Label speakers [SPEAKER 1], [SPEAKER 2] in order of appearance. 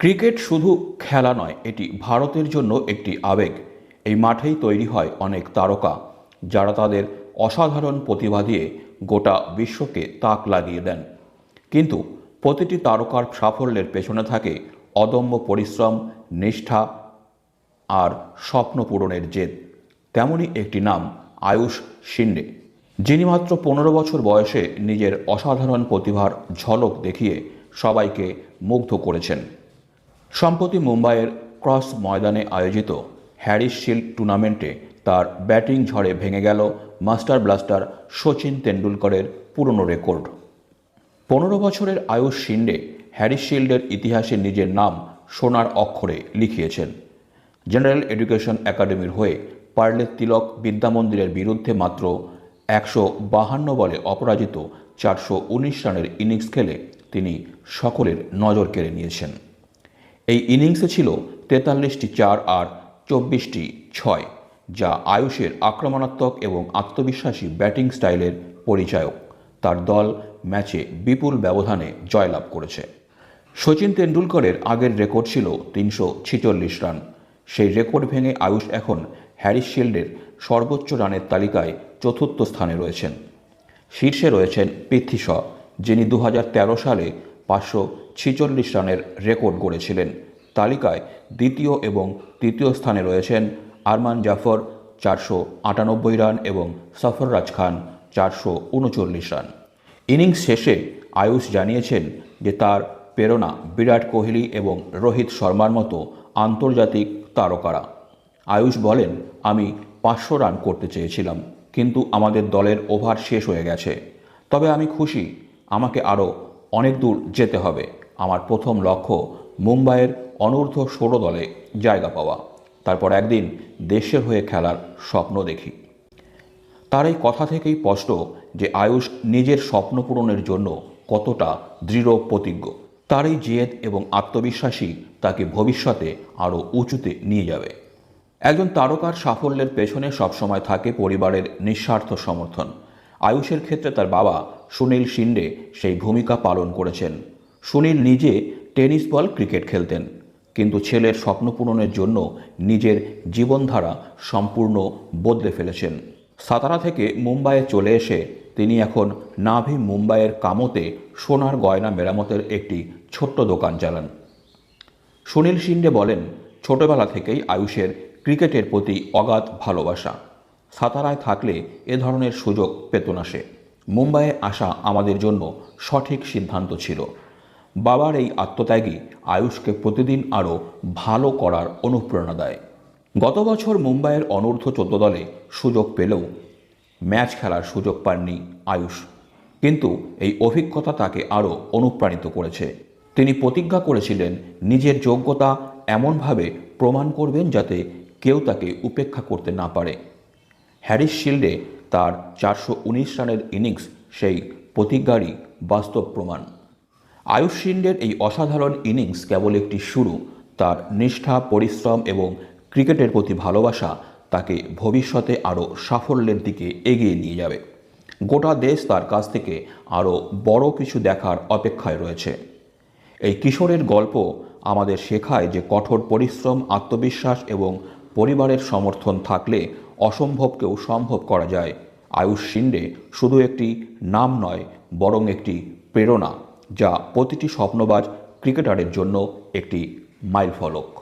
[SPEAKER 1] Cricket শুধু খেলা নয়, এটি ভারতের জন্য একটি আবেগ। এই মাঠেই তৈরি হয় অনেক তারকা, যারা তাদের অসাধারণ প্রতিভা দিয়ে গোটা বিশ্বকে তাক লাগিয়ে দেন। কিন্তু প্রতিটি তারকার সাফল্যের পেছনে থাকে অদম্য পরিশ্রম, নিষ্ঠা আর স্বপ্ন পূরণের জেদ। তেমনই একটি নাম, আয়ুষ শিন্ডে, যিনি মাত্র পনেরো বছর বয়সে নিজের অসাধারণ প্রতিভার ঝলক দেখিয়ে সবাইকে মুগ্ধ করেছেন। সম্প্রতি মুম্বাইয়ের ক্রস ময়দানে আয়োজিত হ্যারিস শিল্ড টুর্নামেন্টে তার ব্যাটিং ঝড়ে ভেঙে গেল মাস্টার ব্লাস্টার সচিন তেন্ডুলকরের পুরনো রেকর্ড। পনেরো বছরের আয়ুষ শিন্ডে হ্যারিস শিল্ডের ইতিহাসে নিজের নাম সোনার অক্ষরে লিখিয়েছেন। জেনারেল এডুকেশন একাডেমির হয়ে পার্লে তিলক বিদ্যামন্দিরের বিরুদ্ধে মাত্র একশো বাহান্ন বলে অপরাজিত চারশো উনিশ রানের ইনিংস খেলে তিনি সকলের নজর কেড়ে নিয়েছেন। এই ইনিংসে ছিল তেতাল্লিশটি চার আর চব্বিশটি ছয়, যা আয়ুষের আক্রমণাত্মক এবং আত্মবিশ্বাসী ব্যাটিং স্টাইলের পরিচায়ক। তার দল ম্যাচে বিপুল ব্যবধানে জয়লাভ করেছে। সচিন তেন্ডুলকরের আগের রেকর্ড ছিল তিনশো ছিচল্লিশ রান। সেই রেকর্ড ভেঙে আয়ুষ এখন হ্যারিস শিল্ডের সর্বোচ্চ রানের তালিকায় চতুর্থ স্থানে রয়েছেন। শীর্ষে রয়েছেন পৃথ্বী শ, যিনি দু হাজার তেরো সালে পাঁচশো ছিচল্লিশ রানের রেকর্ড গড়েছিলেন। তালিকায় দ্বিতীয় এবং তৃতীয় স্থানে রয়েছেন আরমান জাফর, চারশো আটানব্বই রান এবং সফররাজ খান, চারশো উনচল্লিশ রান। ইনিংস শেষে আয়ুষ জানিয়েছেন যে তার প্রেরণা বিরাট কোহলি এবং রোহিত শর্মার মতো আন্তর্জাতিক তারকারা। আয়ুষ বলেন, আমি পাঁচশো রান করতে চেয়েছিলাম, কিন্তু আমাদের দলের ওভার শেষ হয়ে গেছে। তবে আমি খুশি, আমাকে আরও অনেক দূর যেতে হবে। আমার প্রথম লক্ষ্য মুম্বাইয়ের অনূর্ধ্ব ষোলো দলে জায়গা পাওয়া। তারপর একদিন দেশের হয়ে খেলার স্বপ্ন দেখি। তার এই কথা থেকেই স্পষ্ট যে আয়ুষ নিজের স্বপ্ন পূরণের জন্য কতটা দৃঢ় প্রতিজ্ঞ। তার এই জেদ এবং আত্মবিশ্বাসী তাকে ভবিষ্যতে আরও উঁচুতে নিয়ে যাবে। একজন তারকার সাফল্যের পেছনে সবসময় থাকে পরিবারের নিঃস্বার্থ সমর্থন। আয়ুষের ক্ষেত্রে তার বাবা সুনীল শিন্ডে সেই ভূমিকা পালন করেছেন। সুনীল নিজে টেনিস বল ক্রিকেট খেলতেন, কিন্তু ছেলের স্বপ্ন পূরণের জন্য নিজের জীবনধারা সম্পূর্ণ বদলে ফেলেছেন। সাতারা থেকে মুম্বাইয়ে চলে এসে তিনি এখন নাভি মুম্বাইয়ের কামতে সোনার গয়না মেরামতের একটি ছোট্ট দোকান চালান। সুনীল শিন্ডে বলেন, ছোটবেলা থেকেই আয়ুষের ক্রিকেটের প্রতি অগাধ ভালোবাসা। সাতারায় থাকলে এ ধরনের সুযোগ পেত না সে। মুম্বাইয়ে আসা আমাদের জন্য সঠিক সিদ্ধান্ত ছিল। বাবার এই আত্মত্যাগী আয়ুষকে প্রতিদিন আরও ভালো করার অনুপ্রেরণা দেয়। গত বছর মুম্বাইয়ের অনূর্ধ্ব চোদ্দ দলে সুযোগ পেলেও ম্যাচ খেলার সুযোগ পাননি আয়ুষ। কিন্তু এই অভিজ্ঞতা তাকে আরও অনুপ্রাণিত করেছে। তিনি প্রতিজ্ঞা করেছিলেন, নিজের যোগ্যতা এমনভাবে প্রমাণ করবেন যাতে কেউ তাকে উপেক্ষা করতে না পারে। হ্যারিস শিল্ডে তার চারশো উনিশ রানের ইনিংস সেই প্রতিজ্ঞারই বাস্তব প্রমাণ। আয়ুষ শিন্ডের এই অসাধারণ ইনিংস কেবল একটি শুরু, তার নিষ্ঠা, পরিশ্রম এবং ক্রিকেটের প্রতি ভালোবাসা তাকে ভবিষ্যতে আরও সাফল্যের দিকে এগিয়ে নিয়ে যাবে। গোটা দেশ তার কাছ থেকে আরও বড় কিছু দেখার অপেক্ষায় রয়েছে। এই কিশোরের গল্প আমাদের শেখায় যে কঠোর পরিশ্রম, আত্মবিশ্বাস এবং পরিবারের সমর্থন থাকলে অসম্ভবকেও সম্ভব করা যায়। আয়ুষ শিন্ডে শুধু একটি নাম নয়, বরং একটি প্রেরণা। যা প্রতিটি স্বপ্নবাজ ক্রিকেটারের জন্য একটি মাইলফলক।